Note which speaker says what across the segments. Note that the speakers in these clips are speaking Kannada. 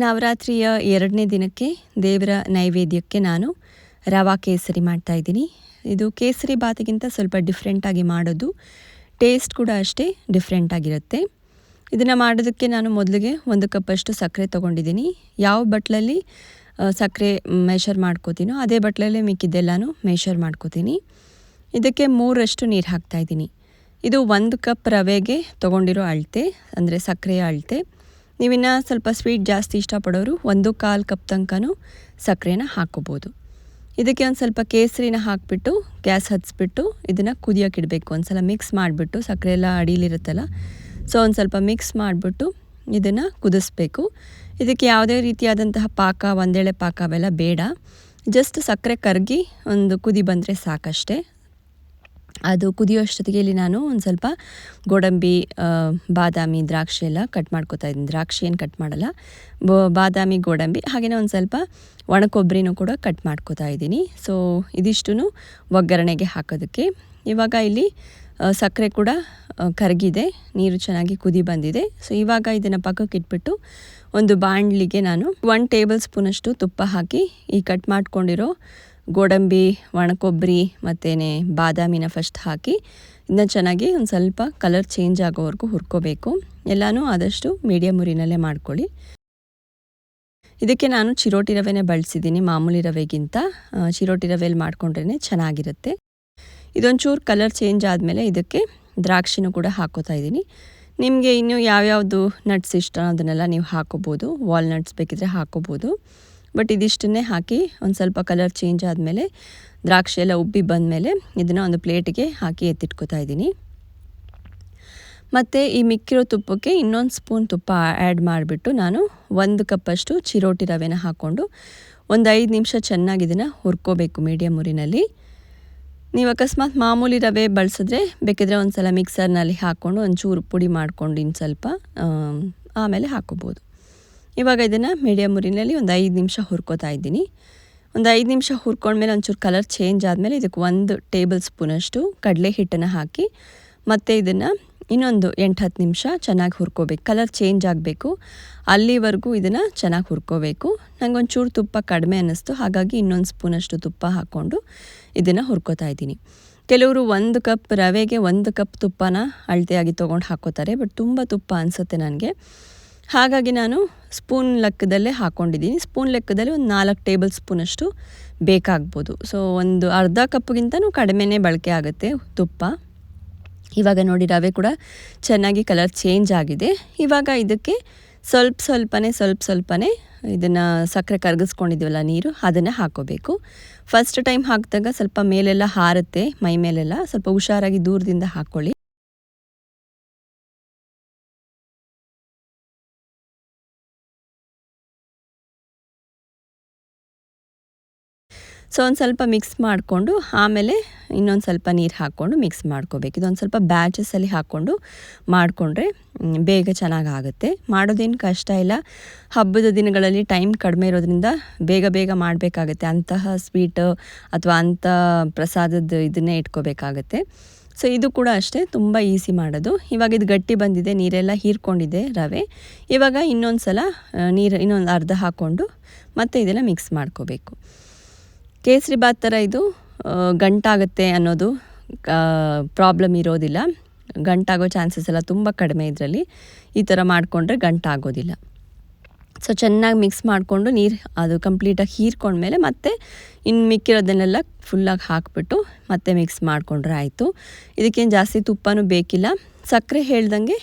Speaker 1: ನವರಾತ್ರಿಯ ಎರಡನೇ ದಿನಕ್ಕೆ ದೇವರ ನೈವೇದ್ಯಕ್ಕೆ ನಾನು ರವಾ ಕೇಸರಿ ಮಾಡ್ತಾಯಿದ್ದೀನಿ ಇದು ಕೇಸರಿ ಬಾತಿಗಿಂತ ಸ್ವಲ್ಪ ಡಿಫ್ರೆಂಟಾಗಿ ಮಾಡೋದು. ಟೇಸ್ಟ್ ಕೂಡ ಅಷ್ಟೇ ಡಿಫ್ರೆಂಟಾಗಿರುತ್ತೆ ಇದನ್ನು ಮಾಡೋದಕ್ಕೆ ನಾನು ಮೊದಲಿಗೆ ಒಂದು ಕಪ್ಪಷ್ಟು ಸಕ್ಕರೆ ತೊಗೊಂಡಿದ್ದೀನಿ. ಯಾವ ಬಟ್ಲಲ್ಲಿ ಸಕ್ಕರೆ ಮೆಷರ್ ಮಾಡ್ಕೋತೀನೋ ಅದೇ ಬಟ್ಲಲ್ಲೇ ಮಿಕ್ಕಿದ್ದೆಲ್ಲನೂ ಮೆಷರ್ ಮಾಡ್ಕೋತೀನಿ. ಇದಕ್ಕೆ ಮೂರಷ್ಟು ನೀರು ಹಾಕ್ತಾಯಿದ್ದೀನಿ ಇದು ಒಂದು ಕಪ್ ರವೆಗೆ ತೊಗೊಂಡಿರೋ ಅಳತೆ, ಅಂದರೆ ಸಕ್ಕರೆಯ ಅಳತೆ. ನೀವಿನ್ನು ಸ್ವಲ್ಪ ಸ್ವೀಟ್ ಜಾಸ್ತಿ ಇಷ್ಟಪಡೋರು ಒಂದು ಕಾಲು ಕಪ್ ತನಕನೂ ಸಕ್ಕರೆನ ಹಾಕ್ಕೋಬೋದು ಇದಕ್ಕೆ ಒಂದು ಸ್ವಲ್ಪ ಕೇಸರಿನ ಹಾಕಿಬಿಟ್ಟು, ಗ್ಯಾಸ್ ಹಚ್ಚಿಬಿಟ್ಟು ಇದನ್ನು ಕುದಿಯೋಕೆ ಇಡಬೇಕು. ಒಂದು ಸಲ ಮಿಕ್ಸ್ ಮಾಡಿಬಿಟ್ಟು, ಸಕ್ಕರೆ ಎಲ್ಲ ಅಡಿಲಿರುತ್ತಲ್ಲ ಸೊ ಒಂದು ಸ್ವಲ್ಪ ಮಿಕ್ಸ್ ಮಾಡಿಬಿಟ್ಟು ಇದನ್ನು ಕುದಿಸ್ಬೇಕು. ಇದಕ್ಕೆ ಯಾವುದೇ ರೀತಿಯಾದಂತಹ ಪಾಕ, ಒಂದೇಳೆ ಪಾಕ ಅವೆಲ್ಲ ಬೇಡ. ಜಸ್ಟ್ ಸಕ್ಕರೆ ಕರಗಿ ಒಂದು ಕುದಿ ಬಂದರೆ ಸಾಕಷ್ಟೇ. ಅದು ಕುದಿಯೋಷ್ಟೊತ್ತಿಗೆ ಇಲ್ಲಿ ನಾನು ಒಂದು ಸ್ವಲ್ಪ ಗೋಡಂಬಿ ಬಾದಾಮಿ ದ್ರಾಕ್ಷಿ ಎಲ್ಲ ಕಟ್ ಮಾಡ್ಕೋತಾ ಇದ್ದೀನಿ. ದ್ರಾಕ್ಷಿ ಏನು ಕಟ್ ಮಾಡಲ್ಲ. ಬಾದಾಮಿ, ಗೋಡಂಬಿ ಹಾಗೆಯೇ ಒಂದು ಸ್ವಲ್ಪ ಒಣ ಕೊಬ್ಬರಿನೂ ಕೂಡ ಕಟ್ ಮಾಡ್ಕೋತಾ ಇದ್ದೀನಿ. ಸೊ ಇದಿಷ್ಟು ಒಗ್ಗರಣೆಗೆ ಹಾಕೋದಕ್ಕೆ. ಇವಾಗ ಇಲ್ಲಿ ಸಕ್ಕರೆ ಕೂಡ ಕರಗಿದೆ. ನೀರು ಚೆನ್ನಾಗಿ ಕುದಿ ಬಂದಿದೆ. ಸೊ ಇವಾಗ ಇದನ್ನು ಪಕ್ಕಕ್ಕೆ ಇಟ್ಬಿಟ್ಟು ಒಂದು ಬಾಣಲಿಗೆ ನಾನು ಒನ್ ಟೇಬಲ್ ಸ್ಪೂನಷ್ಟು ತುಪ್ಪ ಹಾಕಿ ಈ ಕಟ್ ಮಾಡ್ಕೊಂಡಿರೋ ಗೋಡಂಬಿ, ಒಣಕೊಬ್ಬರಿ ಮತ್ತೇನೆ ಬಾದಾಮಿನ ಫಸ್ಟ್ ಹಾಕಿ ಇದನ್ನ ಚೆನ್ನಾಗಿ ಒಂದು ಸ್ವಲ್ಪ ಕಲರ್ ಚೇಂಜ್ ಆಗೋವರೆಗೂ ಹುರ್ಕೋಬೇಕು. ಎಲ್ಲನೂ ಆದಷ್ಟು ಮೀಡಿಯಮ್ ಉರಿನಲ್ಲೇ ಮಾಡ್ಕೊಳ್ಳಿ. ಇದಕ್ಕೆ ನಾನು ಚಿರೋಟಿ ರವೆನೇ ಬಳಸಿದ್ದೀನಿ ಮಾಮೂಲಿ ರವೆಗಿಂತ. ಚಿರೋಟಿ ರವೆಯಲ್ಲಿ ಮಾಡ್ಕೊಂಡ್ರೇ ಚೆನ್ನಾಗಿರುತ್ತೆ. ಇದೊಂಚೂರು ಕಲರ್ ಚೇಂಜ್ ಆದಮೇಲೆ ಇದಕ್ಕೆ ದ್ರಾಕ್ಷಿನೂ ಕೂಡ ಹಾಕೋತಾ ಇದ್ದೀನಿ. ನಿಮಗೆ ಇನ್ನೂ ಯಾವ್ಯಾವುದು ನಟ್ಸ್ ಇಷ್ಟ ಅದನ್ನೆಲ್ಲ ನೀವು ಹಾಕೋಬೋದು. ವಾಲ್ನಟ್ಸ್ ಬೇಕಿದ್ರೆ ಹಾಕೋಬೋದು. ಬಟ್ ಇದಿಷ್ಟನ್ನೇ ಹಾಕಿ ಒಂದು ಸ್ವಲ್ಪ ಕಲರ್ ಚೇಂಜ್ ಆದಮೇಲೆ ದ್ರಾಕ್ಷಿ ಎಲ್ಲ ಉಬ್ಬಿ ಬಂದಮೇಲೆ ಇದನ್ನು ಒಂದು ಪ್ಲೇಟಿಗೆ ಹಾಕಿ ಎತ್ತಿಟ್ಕೋತಾ ಇದ್ದೀನಿ. ಮತ್ತು ಈ ಮಿಕ್ಕಿರೋ ತುಪ್ಪಕ್ಕೆ ಇನ್ನೊಂದು ಸ್ಪೂನ್ ತುಪ್ಪ ಆ್ಯಡ್ ಮಾಡಿಬಿಟ್ಟು ನಾನು ಒಂದು ಕಪ್ಪಷ್ಟು ಚಿರೋಟಿ ರವೆನ ಹಾಕ್ಕೊಂಡು ಒಂದು ಐದು ನಿಮಿಷ ಚೆನ್ನಾಗಿ ಇದನ್ನು ಹುರ್ಕೋಬೇಕು ಮೀಡಿಯಮ್ ಉರಿನಲ್ಲಿ. ನೀವು ಅಕಸ್ಮಾತ್ ಮಾಮೂಲಿ ರವೆ ಬಳಸಿದ್ರೆ ಬೇಕಿದ್ರೆ ಒಂದು ಸಲ ಮಿಕ್ಸರ್ನಲ್ಲಿ ಹಾಕ್ಕೊಂಡು ಒಂಚೂರು ಪುಡಿ ಮಾಡ್ಕೊಂಡು ಇನ್ನು ಸ್ವಲ್ಪ ಆಮೇಲೆ ಹಾಕೋಬೋದು ಇವಾಗ ಇದನ್ನು ಮೀಡಿಯಮ್ ಉರಿನಲ್ಲಿ ಒಂದು ಐದು ನಿಮಿಷ ಹುರ್ಕೋತಾ ಇದ್ದೀನಿ. ಒಂದು ಐದು ನಿಮಿಷ ಹುರ್ಕೊಂಡ್ಮೇಲೆ ಒಂಚೂರು ಕಲರ್ ಚೇಂಜ್ ಆದಮೇಲೆ ಇದಕ್ಕೆ ಒಂದು ಟೇಬಲ್ ಸ್ಪೂನಷ್ಟು ಕಡಲೆ ಹಿಟ್ಟನ್ನು ಹಾಕಿ, ಮತ್ತು ಇದನ್ನು ಇನ್ನೊಂದು ಎಂಟು ಹತ್ತು ನಿಮಿಷ ಚೆನ್ನಾಗಿ ಹುರ್ಕೋಬೇಕು. ಕಲರ್ ಚೇಂಜ್ ಆಗಬೇಕು. ಅಲ್ಲಿವರೆಗೂ ಇದನ್ನು ಚೆನ್ನಾಗಿ ಹುರ್ಕೋಬೇಕು. ನಂಗೆ ಒಂಚೂರು ತುಪ್ಪ ಕಡಿಮೆ ಅನ್ನಿಸ್ತು. ಹಾಗಾಗಿ ಇನ್ನೊಂದು ಸ್ಪೂನಷ್ಟು ತುಪ್ಪ ಹಾಕ್ಕೊಂಡು ಇದನ್ನು ಹುರ್ಕೋತಾ ಇದ್ದೀನಿ. ಕೆಲವರು ಒಂದು ಕಪ್ ರವೆಗೆ ಒಂದು ಕಪ್ ತುಪ್ಪನ ಅಳತೆಯಾಗಿ ತೊಗೊಂಡು ಹಾಕೋತಾರೆ ಬಟ್ ತುಂಬ ತುಪ್ಪ ಅನಿಸುತ್ತೆ ನನಗೆ. ಹಾಗಾಗಿ ನಾನು ಸ್ಪೂನ್ ಲೆಕ್ಕದಲ್ಲೇ ಹಾಕ್ಕೊಂಡಿದ್ದೀನಿ ಸ್ಪೂನ್ ಲೆಕ್ಕದಲ್ಲಿ ಒಂದು ನಾಲ್ಕು ಟೇಬಲ್ ಸ್ಪೂನಷ್ಟು ಬೇಕಾಗ್ಬೋದು. ಸೊ ಒಂದು ಅರ್ಧ ಕಪ್ಗಿಂತನೂ ಕಡಿಮೆನೇ ಬಳಕೆ ಆಗುತ್ತೆ ತುಪ್ಪ. ಇವಾಗ ನೋಡಿ ರವೆ ಕೂಡ ಚೆನ್ನಾಗಿ ಕಲರ್ ಚೇಂಜ್ ಆಗಿದೆ. ಇವಾಗ ಇದಕ್ಕೆ ಸ್ವಲ್ಪ ಸ್ವಲ್ಪನೇ ಸ್ವಲ್ಪ ಸ್ವಲ್ಪನೇ ಇದನ್ನು ಸಕ್ಕರೆ ಕರಗಿಸ್ಕೊಂಡಿದ್ದೀವಲ್ಲ ನೀರು, ಅದನ್ನು ಹಾಕೋಬೇಕು. ಫಸ್ಟ್ ಟೈಮ್ ಹಾಕಿದಾಗ ಸ್ವಲ್ಪ ಮೇಲೆಲ್ಲ ಹಾರುತ್ತೆ ಮೈ ಮೇಲೆಲ್ಲ. ಸ್ವಲ್ಪ ಹುಷಾರಾಗಿ ದೂರದಿಂದ ಹಾಕ್ಕೊಳ್ಳಿ ಸೊ ಒಂದು ಸ್ವಲ್ಪ ಮಿಕ್ಸ್ ಮಾಡಿಕೊಂಡು ಆಮೇಲೆ ಇನ್ನೊಂದು ಸ್ವಲ್ಪ ನೀರು ಹಾಕ್ಕೊಂಡು ಮಿಕ್ಸ್ ಮಾಡ್ಕೋಬೇಕು. ಇದೊಂದು ಸ್ವಲ್ಪ ಬ್ಯಾಚಸಲ್ಲಿ ಹಾಕ್ಕೊಂಡು ಮಾಡಿಕೊಂಡ್ರೆ ಬೇಗ ಚೆನ್ನಾಗಾಗುತ್ತೆ ಮಾಡೋದೇನು ಕಷ್ಟ ಇಲ್ಲ. ಹಬ್ಬದ ದಿನಗಳಲ್ಲಿ ಟೈಮ್ ಕಡಿಮೆ ಇರೋದ್ರಿಂದ ಬೇಗ ಬೇಗ ಮಾಡಬೇಕಾಗುತ್ತೆ. ಅಂತಹ ಸ್ವೀಟ್ ಅಥವಾ ಅಂಥ ಪ್ರಸಾದದ ಇದನ್ನೇ ಇಟ್ಕೋಬೇಕಾಗತ್ತೆ. ಸೊ ಇದು ಕೂಡ ಅಷ್ಟೇ, ತುಂಬ ಈಸಿ ಮಾಡೋದು. ಇವಾಗ ಇದು ಗಟ್ಟಿ ಬಂದಿದೆ, ನೀರೆಲ್ಲ ಹೀರ್ಕೊಂಡಿದೆ ರವೆ. ಇವಾಗ ಇನ್ನೊಂದು ಸಲ ನೀರು ಇನ್ನೊಂದು ಅರ್ಧ ಹಾಕ್ಕೊಂಡು ಮತ್ತೆ ಇದೆಲ್ಲ ಮಿಕ್ಸ್ ಮಾಡ್ಕೋಬೇಕು. ಕೇಸರಿ ಬಾತ್ ಥರ ಇದು ಗಂಟಾಗುತ್ತೆ ಅನ್ನೋದು ಪ್ರಾಬ್ಲಮ್ ಇರೋದಿಲ್ಲ. ಗಂಟಾಗೋ ಚಾನ್ಸಸ್ ಎಲ್ಲ ತುಂಬ ಕಡಿಮೆ ಇದರಲ್ಲಿ. ಈ ಥರ ಮಾಡಿಕೊಂಡ್ರೆ ಗಂಟಾಗೋದಿಲ್ಲ. ಸೊ ಚೆನ್ನಾಗಿ ಮಿಕ್ಸ್ ಮಾಡಿಕೊಂಡು ನೀರು ಅದು ಕಂಪ್ಲೀಟಾಗಿ ಹೀರ್ಕೊಂಡ್ಮೇಲೆ ಮತ್ತೆ ಇನ್ನು ಮಿಕ್ಕಿರೋದನ್ನೆಲ್ಲ ಫುಲ್ಲಾಗಿ ಹಾಕಿಬಿಟ್ಟು ಮತ್ತೆ ಮಿಕ್ಸ್ ಮಾಡಿಕೊಂಡ್ರೆ ಆಯಿತು. ಇದಕ್ಕೇನು ಜಾಸ್ತಿ ತುಪ್ಪನೂ ಬೇಕಿಲ್ಲ. ಸಕ್ಕರೆ ಹೇಳ್ದಂಗೆ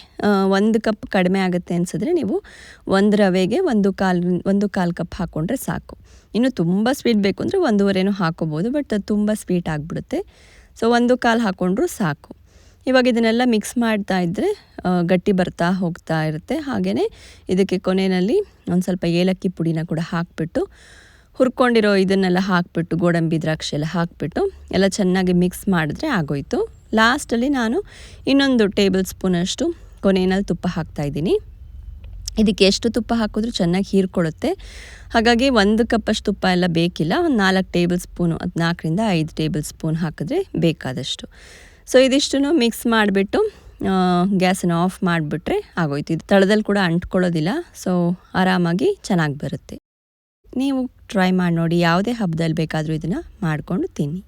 Speaker 1: ಒಂದು ಕಪ್ ಕಡಿಮೆ ಆಗುತ್ತೆ ಅನಿಸಿದ್ರೆ ನೀವು ಒಂದು ರವೆಗೆ ಒಂದು ಕಾಲು ಒಂದು ಕಾಲು ಕಪ್ ಹಾಕ್ಕೊಂಡ್ರೆ ಸಾಕು. ಇನ್ನು ತುಂಬ ಸ್ವೀಟ್ ಬೇಕು ಅಂದರೆ ಒಂದೂವರೆನೂ ಹಾಕೋಬೋದು ಬಟ್ ಅದು ತುಂಬ ಸ್ವೀಟ್ ಆಗಿಬಿಡುತ್ತೆ. ಸೊ ಒಂದು ಕಾಲು ಹಾಕ್ಕೊಂಡ್ರೂ ಸಾಕು. ಇವಾಗ ಇದನ್ನೆಲ್ಲ ಮಿಕ್ಸ್ ಮಾಡ್ತಾ ಇದ್ದರೆ ಗಟ್ಟಿ ಬರ್ತಾ ಹೋಗ್ತಾ ಇರುತ್ತೆ. ಹಾಗೆಯೇ ಇದಕ್ಕೆ ಕೊನೆಯಲ್ಲಿ ಒಂದು ಸ್ವಲ್ಪ ಏಲಕ್ಕಿ ಪುಡಿನ ಕೂಡ ಹಾಕಿಬಿಟ್ಟು, ಹುರ್ಕೊಂಡಿರೋ ಇದನ್ನೆಲ್ಲ ಹಾಕಿಬಿಟ್ಟು, ಗೋಡಂಬಿ ದ್ರಾಕ್ಷಿ ಎಲ್ಲ ಹಾಕಿಬಿಟ್ಟು, ಎಲ್ಲ ಚೆನ್ನಾಗಿ ಮಿಕ್ಸ್ ಮಾಡಿದ್ರೆ ಆಗೋಯಿತು. ಲಾಸ್ಟಲ್ಲಿ ನಾನು ಇನ್ನೊಂದು ಟೇಬಲ್ ಸ್ಪೂನಷ್ಟು ಕೊನೆಯಲ್ಲಿ ತುಪ್ಪ ಹಾಕ್ತಾಯಿದ್ದೀನಿ ಇದಕ್ಕೆ ಎಷ್ಟು ತುಪ್ಪ ಹಾಕಿದ್ರೂ ಚೆನ್ನಾಗಿ ಹೀರ್ಕೊಳ್ಳುತ್ತೆ. ಹಾಗಾಗಿ ಒಂದು ಕಪ್ಪಷ್ಟು ತುಪ್ಪ ಎಲ್ಲ ಬೇಕಿಲ್ಲ. ಒಂದು ನಾಲ್ಕು ಟೇಬಲ್ ಸ್ಪೂನು ಅದು ನಾಲ್ಕರಿಂದ ಐದು ಟೇಬಲ್ ಸ್ಪೂನ್ ಹಾಕಿದ್ರೆ ಬೇಕಾದಷ್ಟು. ಸೊ ಇದಿಷ್ಟು ಮಿಕ್ಸ್ ಮಾಡಿಬಿಟ್ಟು ಗ್ಯಾಸನ್ನು ಆಫ್ ಮಾಡಿಬಿಟ್ರೆ ಆಗೋಯ್ತು. ಇದು ತಳದಲ್ಲಿ ಕೂಡ ಅಂಟ್ಕೊಳ್ಳೋದಿಲ್ಲ ಸೊ ಆರಾಮಾಗಿ ಚೆನ್ನಾಗಿ ಬರುತ್ತೆ. ನೀವು ಟ್ರೈ ಮಾಡಿ ನೋಡಿ, ಯಾವುದೇ ಹಬ್ಬದಲ್ಲಿ ಬೇಕಾದರೂ ಇದನ್ನು ಮಾಡಿಕೊಂಡು ತಿನ್ನಿ.